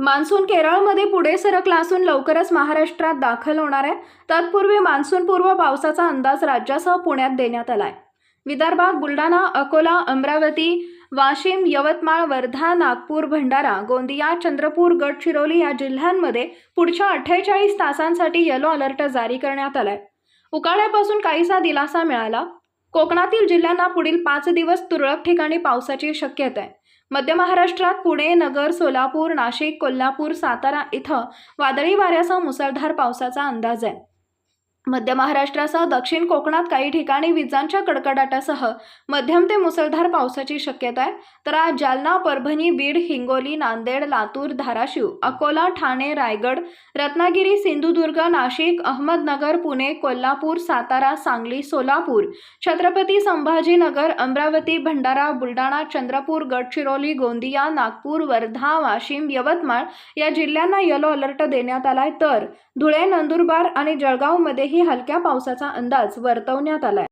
Monsoon केरळमध्ये पुढे सरकला असून लवकरच महाराष्ट्रात दाखल होणार आहे. तत्पूर्वी मान्सूनपूर्व पावसाचा अंदाज राज्यासह पुण्यात देण्यात आला आहे विदर्भात बुलढाणा अकोला अमरावती वाशिम यवतमाळ वर्धा नागपूर भंडारा गोंदिया चंद्रपूर गडचिरोली या जिल्ह्यांमध्ये पुढच्या अठ्ठेचाळीस तासांसाठी येलो अलर्ट जारी करण्यात आलाय. उकाड्यापासून काहीसा दिलासा मिळाला. कोकणातील जिल्ह्यांना पुढील पाच दिवस तुरळक ठिकाणी पावसाची शक्यता आहे. मध्य महाराष्ट्रात पुणे नगर सोलापूर नाशिक कोल्हापूर सातारा इथं वादळी वाऱ्यासह मुसळधार पावसाचा अंदाज आहे. मध्य महाराष्ट्रासह दक्षिण कोकणात काही ठिकाणी विजांच्या कडकडाटासह मध्यम ते मुसळधार पावसाची शक्यता आहे. तर आज जालना परभणी बीड हिंगोली नांदेड लातूर धाराशिव अकोला ठाणे रायगड रत्नागिरी सिंधुदुर्ग नाशिक अहमदनगर पुणे कोल्हापूर सातारा सांगली सोलापूर छत्रपती संभाजीनगर अमरावती भंडारा बुलढाणा चंद्रपूर गडचिरोली गोंदिया नागपूर वर्धा वाशिम यवतमाळ या जिल्ह्यांना येलो अलर्ट देण्यात आलाय. तर धुळे नंदुरबार आणि जळगावमध्ये हलक्या पावसाचा अंदाज वर्तवण्यात आलाय.